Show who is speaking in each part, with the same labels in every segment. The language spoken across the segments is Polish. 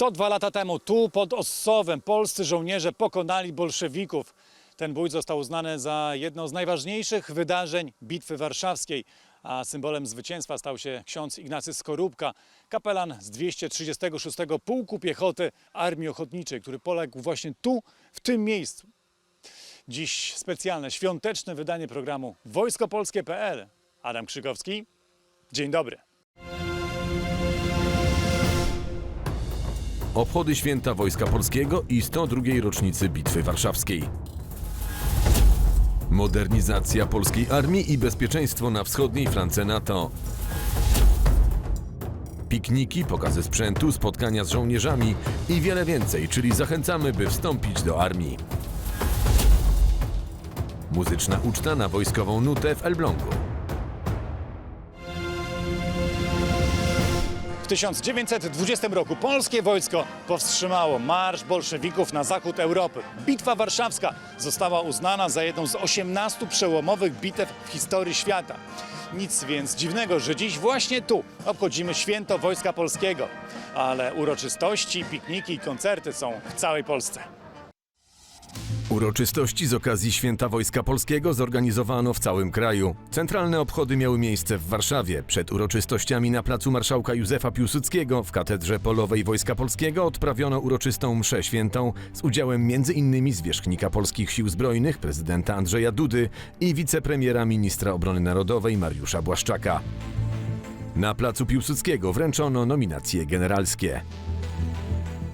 Speaker 1: 102 lata temu tu pod Ossowem polscy żołnierze pokonali bolszewików. Ten bój został uznany za jedno z najważniejszych wydarzeń Bitwy Warszawskiej, a symbolem zwycięstwa stał się ksiądz Ignacy Skorupka, kapelan z 236 Pułku Piechoty Armii Ochotniczej, który poległ właśnie tu, w tym miejscu. Dziś specjalne, świąteczne wydanie programu wojskopolskie.pl. Adam Krzykowski, dzień dobry.
Speaker 2: Obchody święta Wojska Polskiego i 102. rocznicy Bitwy Warszawskiej. Modernizacja polskiej armii i bezpieczeństwo na wschodniej flance NATO. Pikniki, pokazy sprzętu, spotkania z żołnierzami i wiele więcej, czyli zachęcamy, by wstąpić do armii. Muzyczna uczta na wojskową nutę w Elblągu.
Speaker 1: 1920 roku polskie wojsko powstrzymało marsz bolszewików na zachód Europy. Bitwa Warszawska została uznana za jedną z 18 przełomowych bitew w historii świata. Nic więc dziwnego, że dziś właśnie tu obchodzimy święto Wojska Polskiego. Ale uroczystości, pikniki i koncerty są w całej Polsce.
Speaker 2: Uroczystości z okazji Święta Wojska Polskiego zorganizowano w całym kraju. Centralne obchody miały miejsce w Warszawie. Przed uroczystościami na placu Marszałka Józefa Piłsudskiego w Katedrze Polowej Wojska Polskiego odprawiono uroczystą mszę świętą z udziałem m.in. zwierzchnika polskich sił zbrojnych prezydenta Andrzeja Dudy i wicepremiera ministra obrony narodowej Mariusza Błaszczaka. Na placu Piłsudskiego wręczono nominacje generalskie.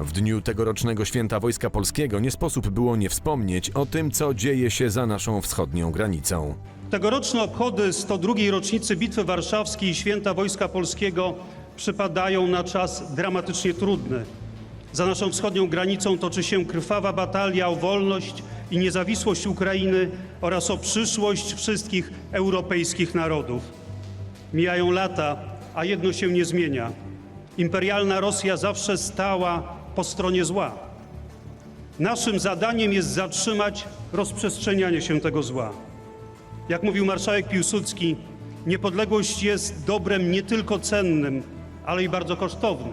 Speaker 2: W dniu tegorocznego święta Wojska Polskiego nie sposób było nie wspomnieć o tym, co dzieje się za naszą wschodnią granicą.
Speaker 3: Tegoroczne obchody 102. rocznicy Bitwy Warszawskiej i Święta Wojska Polskiego przypadają na czas dramatycznie trudny. Za naszą wschodnią granicą toczy się krwawa batalia o wolność i niezawisłość Ukrainy oraz o przyszłość wszystkich europejskich narodów. Mijają lata, a jedno się nie zmienia. Imperialna Rosja zawsze stała po stronie zła. Naszym zadaniem jest zatrzymać rozprzestrzenianie się tego zła. Jak mówił marszałek Piłsudski, niepodległość jest dobrem nie tylko cennym, ale i bardzo kosztownym.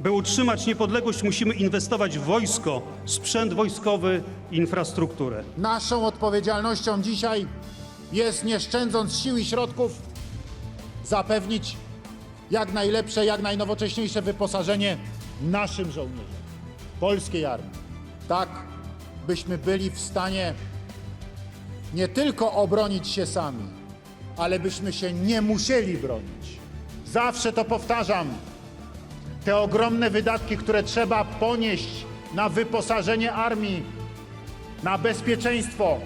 Speaker 3: By utrzymać niepodległość, musimy inwestować w wojsko, sprzęt wojskowy infrastrukturę.
Speaker 4: Naszą odpowiedzialnością dzisiaj jest, nie szczędząc sił i środków, zapewnić jak najlepsze, jak najnowocześniejsze wyposażenie naszym żołnierzom, polskiej armii. Tak, byśmy byli w stanie nie tylko obronić się sami, ale byśmy się nie musieli bronić. Zawsze to powtarzam. Te ogromne wydatki, które trzeba ponieść na wyposażenie armii, na bezpieczeństwo,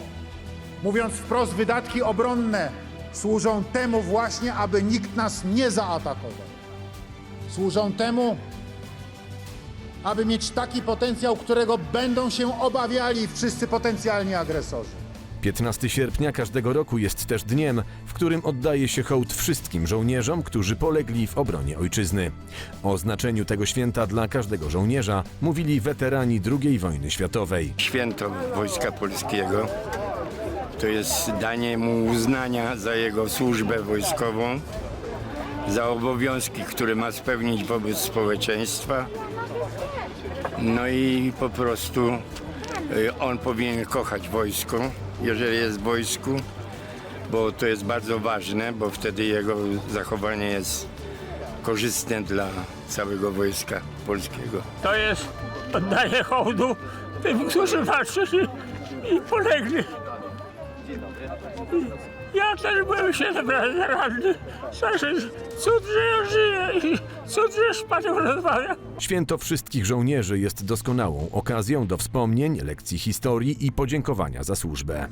Speaker 4: mówiąc wprost, wydatki obronne służą temu właśnie, aby nikt nas nie zaatakował. Służą temu, aby mieć taki potencjał, którego będą się obawiali wszyscy potencjalni agresorzy.
Speaker 2: 15 sierpnia każdego roku jest też dniem, w którym oddaje się hołd wszystkim żołnierzom, którzy polegli w obronie ojczyzny. O znaczeniu tego święta dla każdego żołnierza mówili weterani II wojny światowej.
Speaker 5: Święto Wojska Polskiego to jest danie mu uznania za jego służbę wojskową, za obowiązki, które ma spełnić wobec społeczeństwa. No i po prostu y, on powinien kochać wojsko, jeżeli jest w wojsku, bo to jest bardzo ważne, bo wtedy jego zachowanie jest korzystne dla całego wojska polskiego.
Speaker 6: to jest oddanie hołdu tym, którzy walczyli i polegli. Ja też byłem się cud, że ja żyję i cud, że.
Speaker 2: Święto wszystkich żołnierzy jest doskonałą okazją do wspomnień, lekcji historii i podziękowania za służbę.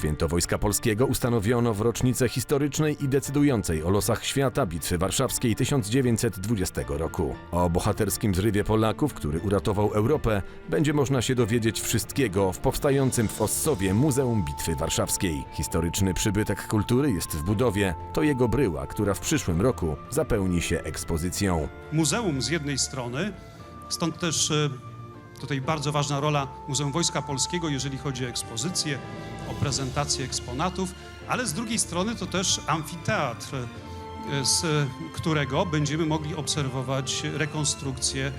Speaker 2: Święto Wojska Polskiego ustanowiono w rocznicę historycznej i decydującej o losach świata Bitwy Warszawskiej 1920 roku. O bohaterskim zrywie Polaków, który uratował Europę, będzie można się dowiedzieć wszystkiego w powstającym w Ossowie Muzeum Bitwy Warszawskiej. Historyczny przybytek kultury jest w budowie. To jego bryła, która w przyszłym roku zapełni się ekspozycją.
Speaker 3: Muzeum z jednej strony, stąd też e, tutaj bardzo ważna rola Muzeum Wojska Polskiego, jeżeli chodzi o ekspozycję, o prezentację eksponatów, ale z drugiej strony to też amfiteatr. z którego będziemy mogli obserwować rekonstrukcję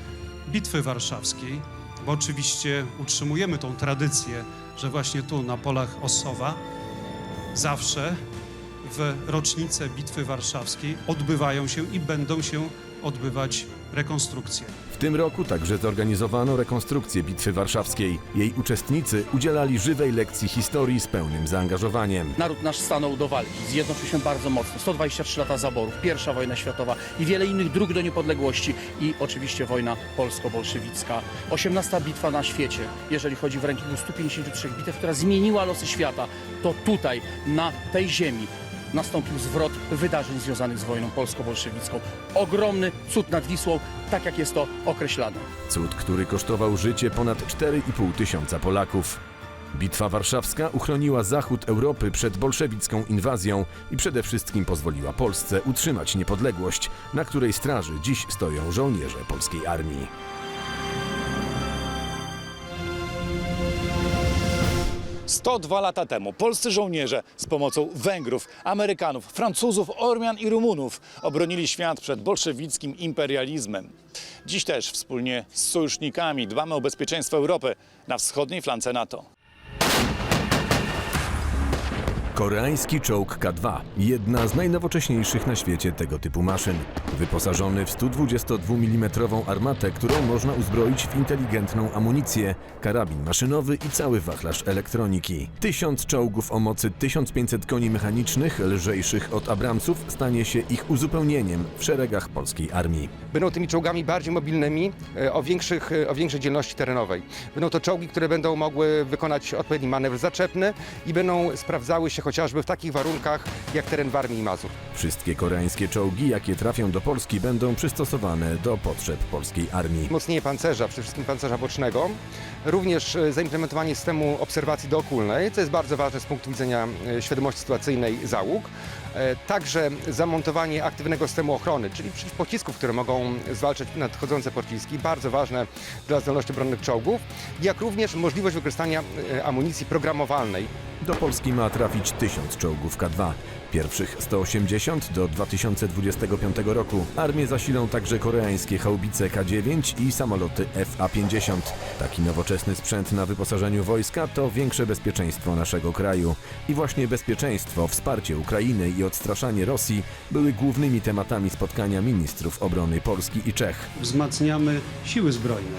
Speaker 3: Bitwy Warszawskiej, bo oczywiście utrzymujemy tą tradycję, że właśnie tu na polach Ossowa zawsze w rocznicę Bitwy Warszawskiej odbywają się i będą się odbywać rekonstrukcje.
Speaker 2: W tym roku także zorganizowano rekonstrukcję Bitwy Warszawskiej. Jej uczestnicy udzielali żywej lekcji historii z pełnym zaangażowaniem.
Speaker 7: Naród nasz stanął do walki, zjednoczył się bardzo mocno. 123 lata zaborów, pierwsza wojna światowa i wiele innych dróg do niepodległości i oczywiście wojna polsko-bolszewicka. 18 bitwa na świecie, jeżeli chodzi w rankingu 153 bitew, która zmieniła losy świata, to tutaj, na tej ziemi nastąpił zwrot wydarzeń związanych z wojną polsko-bolszewicką. Ogromny cud nad Wisłą, tak jak jest to określane.
Speaker 2: Cud, który kosztował życie ponad 4,5 tysiąca Polaków. Bitwa warszawska uchroniła zachód Europy przed bolszewicką inwazją i przede wszystkim pozwoliła Polsce utrzymać niepodległość, na której straży dziś stoją żołnierze polskiej armii.
Speaker 1: Sto dwa lata temu polscy żołnierze z pomocą Węgrów, Amerykanów, Francuzów, Ormian i Rumunów obronili świat przed bolszewickim imperializmem. Dziś też wspólnie z sojusznikami dbamy o bezpieczeństwo Europy na wschodniej flance NATO.
Speaker 2: Koreański czołg K-2, jedna z najnowocześniejszych na świecie tego typu maszyn. Wyposażony w 122 mm armatę, którą można uzbroić w inteligentną amunicję, karabin maszynowy i cały wachlarz elektroniki. Tysiąc czołgów o mocy 1500 koni mechanicznych, lżejszych od Abramsów, stanie się ich uzupełnieniem w szeregach polskiej armii.
Speaker 8: Będą tymi czołgami bardziej mobilnymi, e, o, większych, e, o większej dzielności terenowej. Będą to czołgi, które będą mogły wykonać odpowiedni manewr zaczepny i będą sprawdzały się chociażby w takich warunkach jak teren Warmii i Mazur.
Speaker 2: Wszystkie koreańskie czołgi, jakie trafią do Polski, będą przystosowane do potrzeb polskiej armii.
Speaker 8: Wzmocnienie pancerza, przede wszystkim pancerza bocznego, również e, zaimplementowanie systemu obserwacji dookólnej, co jest bardzo ważne z punktu widzenia e, świadomości sytuacyjnej załóg. E, Także zamontowanie aktywnego systemu ochrony, czyli przeciwpocisków, które mogą zwalczać nadchodzące pociski, bardzo ważne dla zdolności obronnych czołgów, jak również możliwość wykorzystania e, amunicji programowalnej,
Speaker 2: Do Polski ma trafić 1000 czołgów K2. Pierwszych 180 do 2025 roku. Armię zasilą także koreańskie haubice K9 i samoloty FA-50. Taki nowoczesny sprzęt na wyposażeniu wojska to większe bezpieczeństwo naszego kraju. I właśnie bezpieczeństwo, wsparcie Ukrainy i odstraszanie Rosji były głównymi tematami spotkania ministrów obrony Polski i Czech.
Speaker 3: Wzmacniamy siły zbrojne.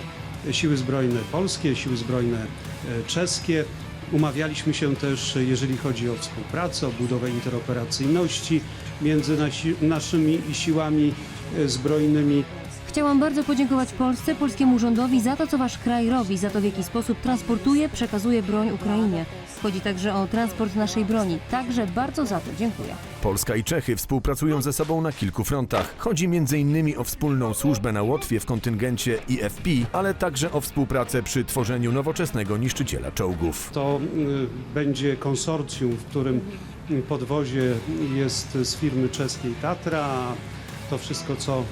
Speaker 3: Siły zbrojne polskie, siły zbrojne e, czeskie. Umawialiśmy się też, jeżeli chodzi o współpracę, o budowę interoperacyjności między nasi, naszymi siłami e, zbrojnymi.
Speaker 9: Chciałam bardzo podziękować Polsce, polskiemu rządowi za to, co wasz kraj robi, za to, w jaki sposób transportuje, przekazuje broń Ukrainie. Chodzi także o transport naszej broni. Także bardzo za to dziękuję.
Speaker 2: Polska i Czechy współpracują ze sobą na kilku frontach. Chodzi m.in. o wspólną służbę na Łotwie w kontyngencie IFP, ale także o współpracę przy tworzeniu nowoczesnego niszczyciela czołgów.
Speaker 3: To y, będzie konsorcjum, w którym y, podwozie jest z firmy czeskiej Tatra. a To wszystko, co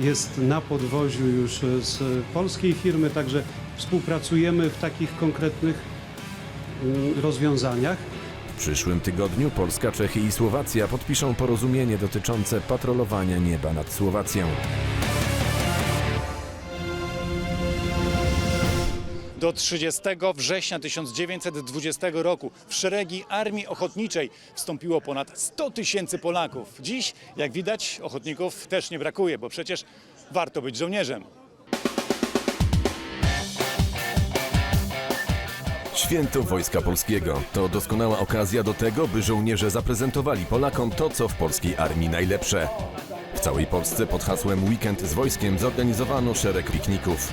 Speaker 3: jest na podwoziu już z polskiej firmy, także współpracujemy w takich konkretnych y, rozwiązaniach.
Speaker 2: W przyszłym tygodniu Polska, Czechy i Słowacja podpiszą porozumienie dotyczące patrolowania nieba nad Słowacją.
Speaker 1: Do 30 września 1920 roku w szeregi Armii Ochotniczej wstąpiło ponad 100 tysięcy Polaków. Dziś, jak widać, ochotników też nie brakuje, bo przecież warto być żołnierzem.
Speaker 2: Święto Wojska Polskiego to doskonała okazja do tego, by żołnierze zaprezentowali Polakom to, co w polskiej armii najlepsze. W całej Polsce pod hasłem Weekend z wojskiem zorganizowano szereg pikników.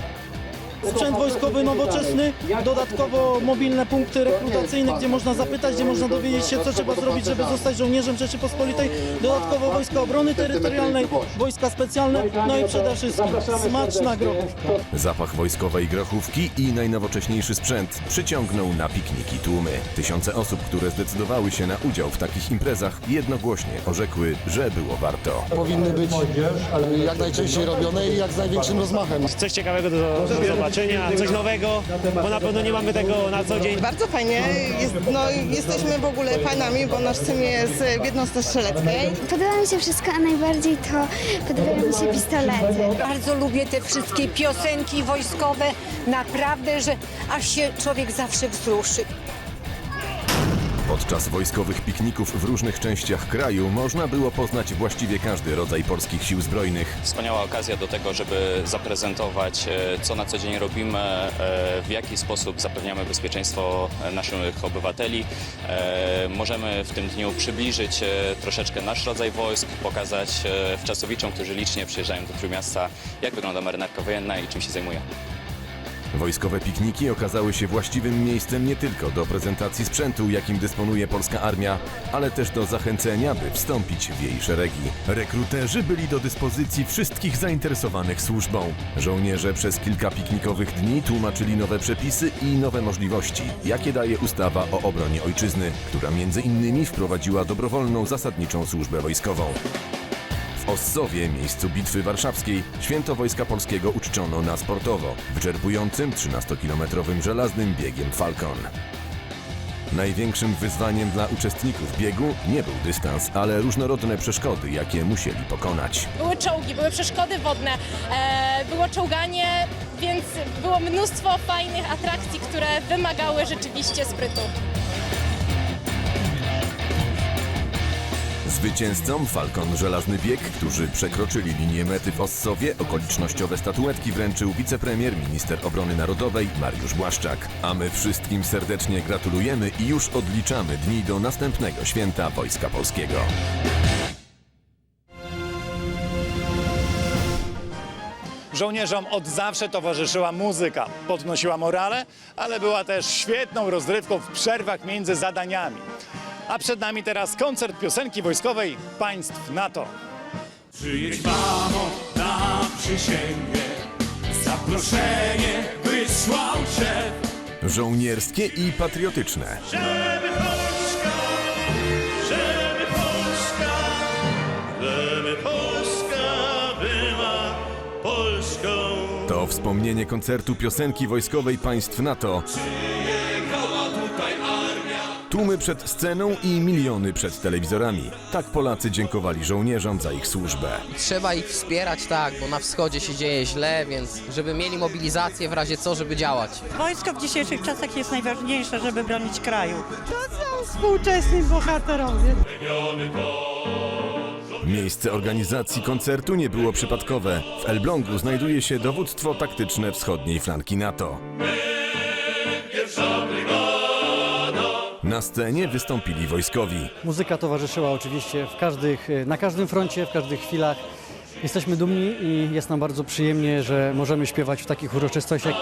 Speaker 10: Sprzęt wojskowy nowoczesny, dodatkowo mobilne punkty rekrutacyjne, gdzie można zapytać, gdzie można dowiedzieć się, co trzeba zrobić, żeby zostać żołnierzem Rzeczypospolitej. Dodatkowo Wojska Obrony Terytorialnej, Wojska Specjalne, no i przede wszystkim smaczna grochówka.
Speaker 2: Zapach wojskowej grochówki i najnowocześniejszy sprzęt przyciągnął na pikniki tłumy. Tysiące osób, które zdecydowały się na udział w takich imprezach, jednogłośnie orzekły, że było warto.
Speaker 11: powinny być jak najczęściej robione i jak z największym rozmachem.
Speaker 6: Coś ciekawego do, do zobaczenia.
Speaker 10: Zobaczenia, coś nowego, bo na pewno nie mamy tego na co dzień.
Speaker 11: Bardzo fajnie, jest, no, jesteśmy w ogóle fanami, bo nasz syn jest w jednostce strzeleckiej.
Speaker 12: Podoba mi się wszystko, a najbardziej to podobają mi się pistolety.
Speaker 13: Bardzo lubię te wszystkie piosenki wojskowe. Naprawdę, że aż się człowiek zawsze wzruszy.
Speaker 2: Podczas wojskowych pikników w różnych częściach kraju można było poznać właściwie każdy rodzaj polskich sił zbrojnych.
Speaker 14: Wspaniała okazja do tego, żeby zaprezentować, e, co na co dzień robimy, e, w jaki sposób zapewniamy bezpieczeństwo e, naszych obywateli. Możemy w tym dniu przybliżyć troszeczkę nasz rodzaj wojsk, pokazać wczasowiczom, którzy licznie przyjeżdżają do Trójmiasta, jak wygląda marynarka wojenna i czym się zajmuje.
Speaker 2: Wojskowe pikniki okazały się właściwym miejscem nie tylko do prezentacji sprzętu, jakim dysponuje polska armia, ale też do zachęcenia, by wstąpić w jej szeregi. Rekruterzy byli do dyspozycji wszystkich zainteresowanych służbą. Żołnierze przez kilka piknikowych dni tłumaczyli nowe przepisy i nowe możliwości, jakie daje ustawa o obronie ojczyzny, która między innymi wprowadziła dobrowolną zasadniczą służbę wojskową. W Ossowie, miejscu Bitwy Warszawskiej, święto Wojska Polskiego uczczono na sportowo, wyczerpującym 13-kilometrowym żelaznym biegiem Falcon. Największym wyzwaniem dla uczestników biegu nie był dystans, ale różnorodne przeszkody, jakie musieli pokonać.
Speaker 12: Były czołgi, były przeszkody wodne, e, było czołganie, więc było mnóstwo fajnych atrakcji, które wymagały rzeczywiście sprytu.
Speaker 2: Zwycięzcom Falcon Żelazny Bieg, którzy przekroczyli linię mety w Ossowie, okolicznościowe statuetki wręczył wicepremier, minister obrony narodowej Mariusz Błaszczak. A my wszystkim serdecznie gratulujemy i już odliczamy dni do następnego święta Wojska Polskiego.
Speaker 1: Żołnierzom od zawsze towarzyszyła muzyka. Podnosiła morale, ale była też świetną rozrywką w przerwach między zadaniami. A przed nami teraz koncert piosenki wojskowej państw NATO.
Speaker 6: Przyjedź mamo na przysięgę, zaproszenie wysłał szef.
Speaker 2: Żołnierskie i patriotyczne.
Speaker 6: Żeby Polska, żeby
Speaker 2: wspomnienie koncertu piosenki wojskowej państw NATO.
Speaker 6: Przyjechała tutaj armia.
Speaker 2: Tłumy przed sceną i miliony przed telewizorami. Tak Polacy dziękowali żołnierzom za ich służbę.
Speaker 11: Trzeba ich wspierać, tak, bo na wschodzie się dzieje źle, więc żeby mieli mobilizację w razie co, żeby działać.
Speaker 13: Wojsko w dzisiejszych czasach jest najważniejsze, żeby bronić kraju.
Speaker 10: Współczesni bohaterowie.
Speaker 2: Miejsce organizacji koncertu nie było przypadkowe. W Elblągu znajduje się dowództwo taktyczne wschodniej flanki NATO. Na scenie wystąpili wojskowi.
Speaker 10: Muzyka towarzyszyła oczywiście w każdych, na każdym froncie, w każdych chwilach. Jesteśmy dumni i jest nam bardzo przyjemnie, że możemy śpiewać w takich uroczystościach.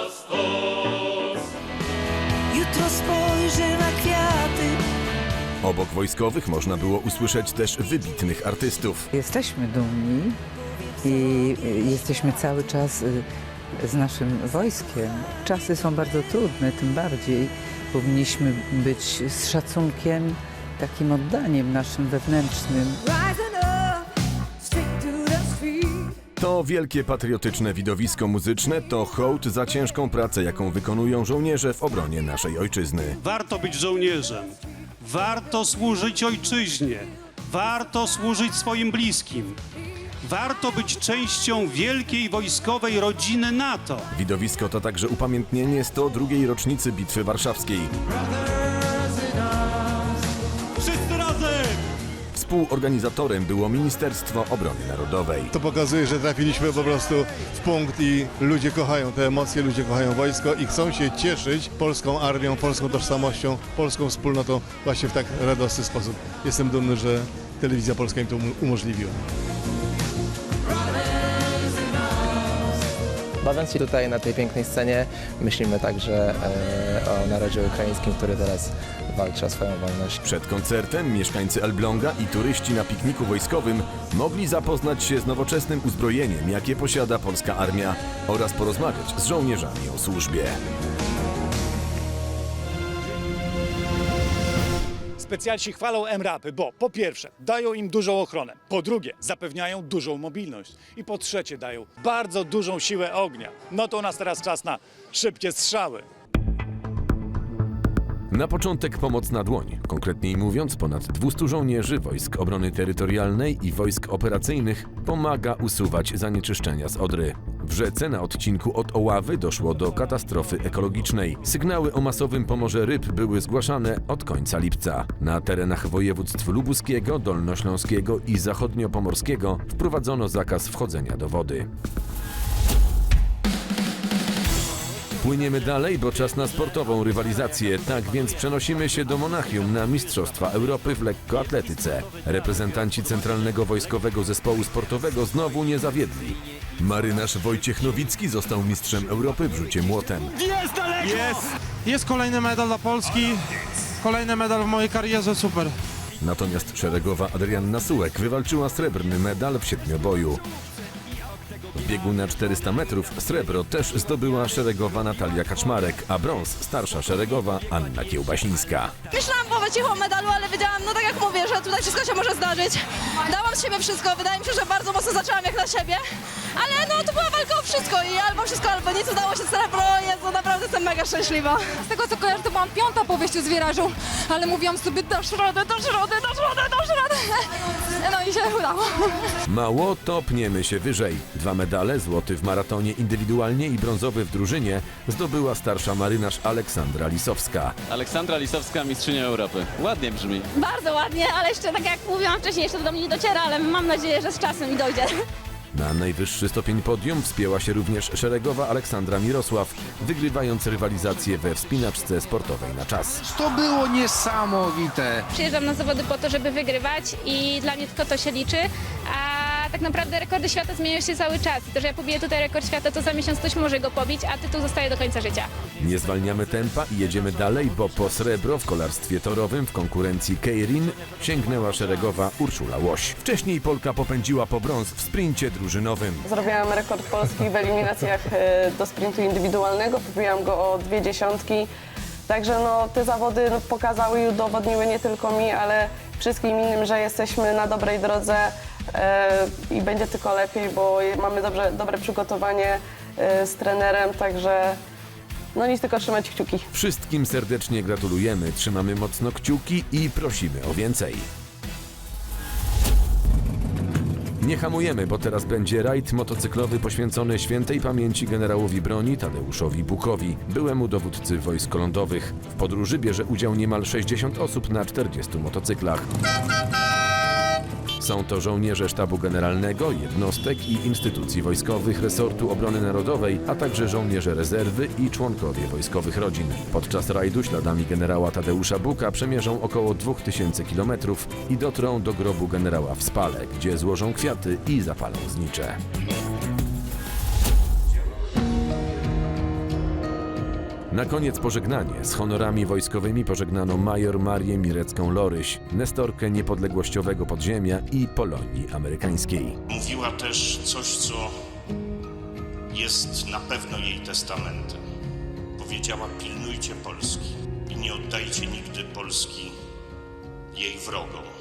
Speaker 2: Obok wojskowych można było usłyszeć też wybitnych artystów.
Speaker 13: Jesteśmy dumni i jesteśmy cały czas y, z naszym wojskiem. Czasy są bardzo trudne, tym bardziej powinniśmy być z szacunkiem, takim oddaniem naszym wewnętrznym.
Speaker 2: To wielkie patriotyczne widowisko muzyczne to hołd za ciężką pracę, jaką wykonują żołnierze w obronie naszej ojczyzny.
Speaker 3: Warto być żołnierzem, warto służyć ojczyźnie, warto służyć swoim bliskim. Warto być częścią wielkiej wojskowej rodziny NATO.
Speaker 2: Widowisko to także upamiętnienie 102. rocznicy Bitwy Warszawskiej. Współorganizatorem było Ministerstwo Obrony Narodowej.
Speaker 6: To pokazuje, że trafiliśmy po prostu w punkt i ludzie kochają te emocje, ludzie kochają wojsko i chcą się cieszyć polską armią, polską tożsamością, polską wspólnotą właśnie w tak radosny sposób. Jestem dumny, że telewizja polska im to um- umożliwiła.
Speaker 11: Bawiąc się tutaj na tej pięknej scenie, myślimy także e, o narodzie ukraińskim, który teraz walczy o swoją wolność.
Speaker 2: Przed koncertem mieszkańcy Elbląga i turyści na pikniku wojskowym mogli zapoznać się z nowoczesnym uzbrojeniem, jakie posiada polska armia oraz porozmawiać z żołnierzami o służbie.
Speaker 1: Specjalci chwalą MRAPy, bo po pierwsze dają im dużą ochronę, po drugie zapewniają dużą mobilność i po trzecie dają bardzo dużą siłę ognia. No to u nas teraz czas na szybkie strzały.
Speaker 2: Na początek pomoc na dłoń. Konkretniej mówiąc, ponad 200 żołnierzy Wojsk Obrony Terytorialnej i Wojsk Operacyjnych pomaga usuwać zanieczyszczenia z Odry. W rzece na odcinku od Oławy doszło do katastrofy ekologicznej. Sygnały o masowym pomorze ryb były zgłaszane od końca lipca. Na terenach województw lubuskiego, dolnośląskiego i zachodniopomorskiego wprowadzono zakaz wchodzenia do wody. Płyniemy dalej, bo czas na sportową rywalizację. Tak więc przenosimy się do Monachium na Mistrzostwa Europy w lekkoatletyce. Reprezentanci Centralnego Wojskowego Zespołu Sportowego znowu nie zawiedli. Marynarz Wojciech Nowicki został mistrzem Europy w rzucie młotem.
Speaker 10: Jest! Jest kolejny medal dla Polski. Kolejny medal w mojej karierze, super.
Speaker 2: Natomiast szeregowa Adrianna Sułek wywalczyła srebrny medal w siedmioboju. W biegu na 400 metrów srebro też zdobyła szeregowa Natalia Kaczmarek, a brąz starsza szeregowa Anna Kiełbasińska.
Speaker 12: Myślałam po cicho o medalu, ale wiedziałam, no tak jak mówię, że tutaj wszystko się może zdarzyć. Dałam z siebie wszystko, wydaje mi się, że bardzo mocno zaczęłam jak na siebie. Ale no to była walka o wszystko i albo wszystko, albo nic, udało się srebro, Jezu, naprawdę jestem mega szczęśliwa. Z tego co kojarzę, to byłam piąta po wyjściu z wirażu, ale mówiłam sobie, dasz radę, dasz radę, dasz radę, dasz radę. No i się udało.
Speaker 2: Mało, to pniemy się wyżej. Dwa medale, złoty w maratonie indywidualnie i brązowy w drużynie, zdobyła starsza marynarz Aleksandra Lisowska.
Speaker 14: Aleksandra Lisowska, mistrzynia Europy. Ładnie brzmi.
Speaker 12: Bardzo ładnie, ale jeszcze tak jak mówiłam wcześniej, jeszcze do mnie nie dociera, ale mam nadzieję, że z czasem mi dojdzie.
Speaker 2: Na najwyższy stopień podium wspięła się również szeregowa Aleksandra Mirosław, wygrywając rywalizację we wspinaczce sportowej na czas.
Speaker 10: To było niesamowite.
Speaker 12: Przyjeżdżam na zawody po to, żeby wygrywać i dla mnie tylko to się liczy. A tak naprawdę rekordy świata zmieniają się cały czas. I to, że ja pobiję tutaj rekord świata, to za miesiąc ktoś może go pobić, a tytuł zostaje do końca życia.
Speaker 2: Nie zwalniamy tempa i jedziemy dalej, bo po srebro w kolarstwie torowym w konkurencji Keirin sięgnęła szeregowa Urszula Łoś. Wcześniej Polka popędziła po brąz w sprincie drużynowym.
Speaker 12: Zrobiłam rekord Polski w eliminacjach e, do sprintu indywidualnego, pobiłam go o dwie dziesiątki. Także no, te zawody no, pokazały i udowodniły nie tylko mi, ale wszystkim innym, że jesteśmy na dobrej drodze i będzie tylko lepiej, bo mamy dobrze, dobre przygotowanie e, z trenerem, także no nic tylko trzymać kciuki.
Speaker 2: Wszystkim serdecznie gratulujemy, trzymamy mocno kciuki i prosimy o więcej. Nie hamujemy, bo teraz będzie rajd motocyklowy poświęcony świętej pamięci generałowi broni Tadeuszowi Bukowi, byłemu dowódcy wojsk lądowych. W podróży bierze udział niemal 60 osób na 40 motocyklach. Są to żołnierze Sztabu Generalnego, jednostek i instytucji wojskowych resortu obrony narodowej, a także żołnierze rezerwy i członkowie wojskowych rodzin. Podczas rajdu śladami generała Tadeusza Buka przemierzą około 2000 km i dotrą do grobu generała w Spale, gdzie złożą kwiaty i zapalą znicze. Na koniec pożegnanie. Z honorami wojskowymi pożegnano major Marię Mirecką-Loryś, nestorkę niepodległościowego podziemia i Polonii amerykańskiej.
Speaker 15: Mówiła też coś, co jest na pewno jej testamentem. Powiedziała: pilnujcie Polski i nie oddajcie nigdy Polski jej wrogom.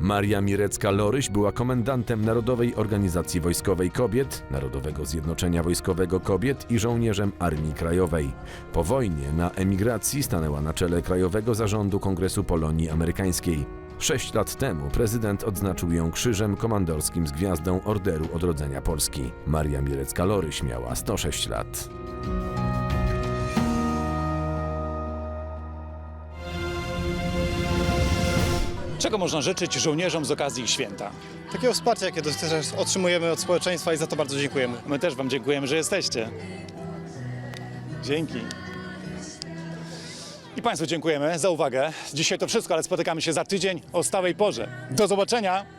Speaker 2: Maria Mirecka-Loryś była komendantem Narodowej Organizacji Wojskowej Kobiet, Narodowego Zjednoczenia Wojskowego Kobiet i żołnierzem Armii Krajowej. Po wojnie na emigracji stanęła na czele Krajowego Zarządu Kongresu Polonii Amerykańskiej. Sześć lat temu prezydent odznaczył ją krzyżem komandorskim z gwiazdą Orderu Odrodzenia Polski. Maria Mirecka-Loryś miała 106 lat.
Speaker 1: Czego można życzyć żołnierzom z okazji ich święta?
Speaker 10: Takiego wsparcia, jakie otrzymujemy od społeczeństwa i za to bardzo dziękujemy.
Speaker 1: My też Wam dziękujemy, że jesteście. Dzięki. I Państwu dziękujemy za uwagę. Dzisiaj to wszystko, ale spotykamy się za tydzień o stałej porze. Do zobaczenia!